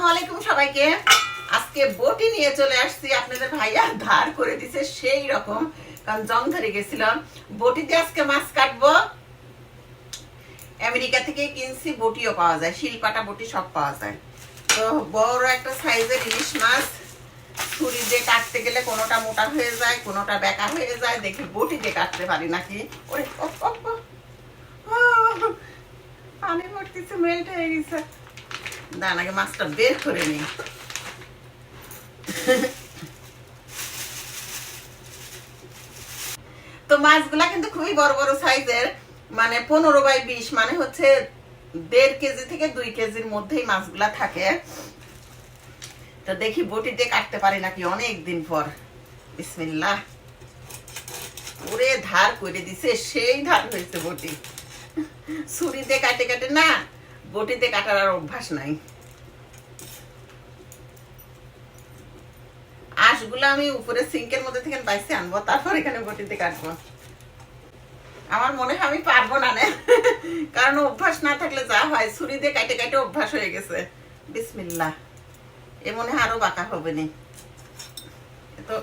আসসালামু সবাইকে। আজকে বটি নিয়ে চলে আসছি। আপনাদের ভাইয়া ধার করে দিছে সেই রকম, কারণ জং ধরে দিয়ে আজকে মাছ আমেরিকা থেকে কিনছি, বটিও পাওয়া যায়। শিলপাটা বটি সব পাওয়া যায়। তো বড় একটা সাইজের ইলিশ মাছ। ছুরি দিয়ে কাটতে গেলে কোনোটা মোটা হয়ে যায়, কোনোটা বেকা হয়ে যায়। দেখি বটি দিয়ে কাটতে পারি নাকি? ওরে পানি ভর্তিছে মেল্ট হয়ে গেছে। দাঁড়ান, আগে মাছটা বের করে নিই। তো মাছগুলা কিন্তু খুবই বড় বড় সাইজের মানে পনেরো বাই বিশ মানে হচ্ছে দেড় কেজি থেকে দুই কেজির মধ্যেই মাছগুলা থাকে। তো দেখি বটি দিয়ে কাটতে পারি নাকি অনেক দিন পর। বিসমিল্লাহ। ওরে ধার করে দিছে, সেই ধার হয়েছে বটি। ছুরি দিয়ে কাটে কাটে না বটিতে কাটার আর অভ্যাস নাই। আঁশগুলো আমি উপরে সিঙ্কের মধ্যে থেকে পাইছি আনব, তারপর এখানে বটিতে কাটবো। আমার মনে হয় আমি পারব না নে। কারণ অভ্যাস না থাকলে যা হয়, ছুরি দিয়ে কাটে কাটে অভ্যাস হয়ে গেছে। বিসমিল্লা এ মনে হয় আরও বাঁকা হবে নি। তো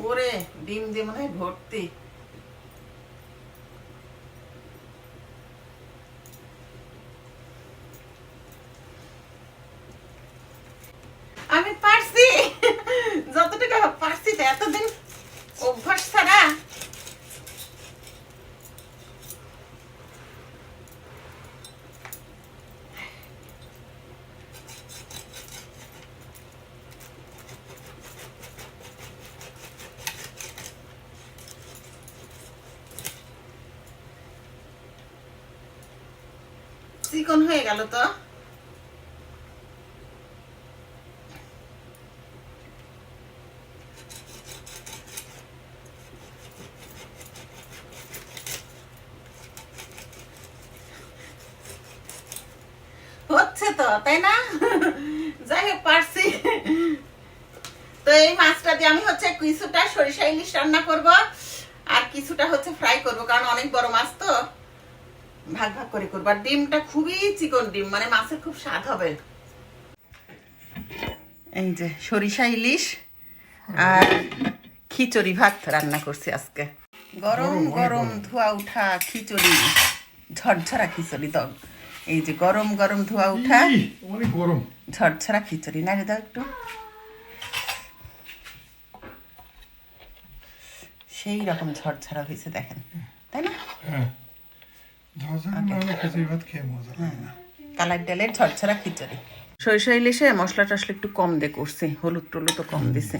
ওরে ডিম দিয়ে মনে হয় ভর্তি আমি পারছি যতটুকু পারছি তো এতদিন অভ্যাস ছাড়া চিকন হয়ে গেল তো। হচ্ছে তো, তাই না? যাই হোক, পারছি। তো এই মাছটা দিয়ে আমি হচ্ছে কিছুটা সরিষা ইলিশ রান্না করব, আর কিছুটা হচ্ছে ফ্রাই করব, কারণ অনেক বড় মাছ তো। ভাগ ভাগ করে করব। আর ডিমটা খুবই চিকন ডিম মানে মাছের খুব স্বাদ হবে। এই যে সরিষা ইলিশ আর খিচুড়ি ভাত রান্না করছি আজকে। গরম গরম ধোয়া উঠা খিচুড়ি ঝরঝরা খিচুড়ি দাও এই যে গরম গরম ধোয়া উঠা অনেক গরম। ঝরঝরা খিচুড়ি না রে দাও একটু। সেই রকম ঝরঝরা হয়েছে দেখেন তাই না? কালার ডালের ঝরঝরা খিচুড়ি। সরিষা ইলিশে মশলা টশলা একটু কম দিয়ে করছি হলুদ টলুদ তো কম দিছে।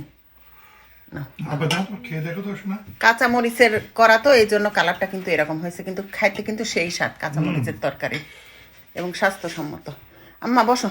কাঁচা মরিচের করা তো এই জন্য কালারটা কিন্তু এরকম হয়েছে কিন্তু খাইতে কিন্তু সেই স্বাদ কাঁচা মরিচের তরকারি এবং স্বাস্থ্যসম্মত। আম্মা বসো।